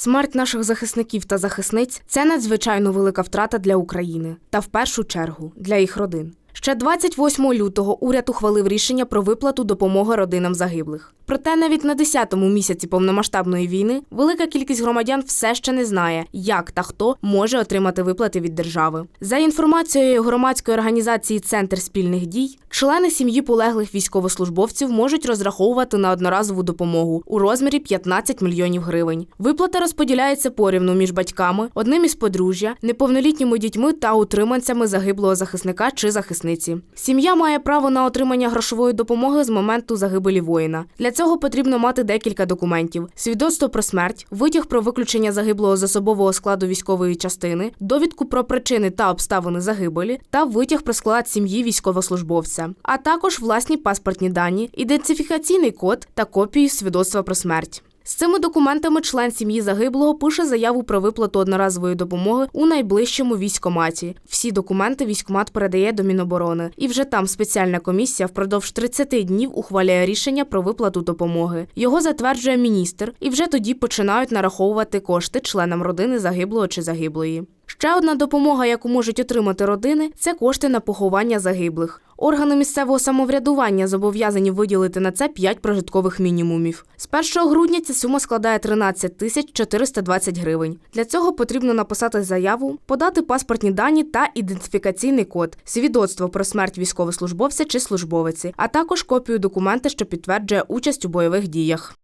Смерть наших захисників та захисниць це надзвичайно велика втрата для України та в першу чергу для їх родин. Ще 28 лютого уряд ухвалив рішення про виплату допомоги родинам загиблих. Проте навіть на 10-му місяці повномасштабної війни велика кількість громадян все ще не знає, як та хто може отримати виплати від держави. За інформацією громадської організації Центр спільних дій, члени сім'ї полеглих військовослужбовців можуть розраховувати на одноразову допомогу у розмірі 15 мільйонів гривень. Виплата розподіляється порівну між батьками, одним із подружжя, неповнолітніми дітьми та утриманцями загиблого захисника чи захисниці. Сім'я має право на отримання грошової допомоги з моменту загибелі воїна. Для цього потрібно мати декілька документів: свідоцтво про смерть, витяг про виключення загиблого з особового складу військової частини, довідку про причини та обставини загибелі та витяг про склад сім'ї військовослужбовця, а також власні паспортні дані, ідентифікаційний код та копію свідоцтва про смерть. З цими документами член сім'ї загиблого пише заяву про виплату одноразової допомоги у найближчому військкоматі. Всі документи військкомат передає до Міноборони, і вже там спеціальна комісія впродовж 30 днів ухваляє рішення про виплату допомоги. Його затверджує міністр, і вже тоді починають нараховувати кошти членам родини загиблого чи загиблої. Ще одна допомога, яку можуть отримати родини, це кошти на поховання загиблих. Органи місцевого самоврядування зобов'язані виділити на це 5 прожиткових мінімумів. З 1 грудня ця сума складає 13 тисяч 420 гривень. Для цього потрібно написати заяву, подати паспортні дані та ідентифікаційний код, свідоцтво про смерть військовослужбовця чи службовиці, а також копію документа, що підтверджує участь у бойових діях.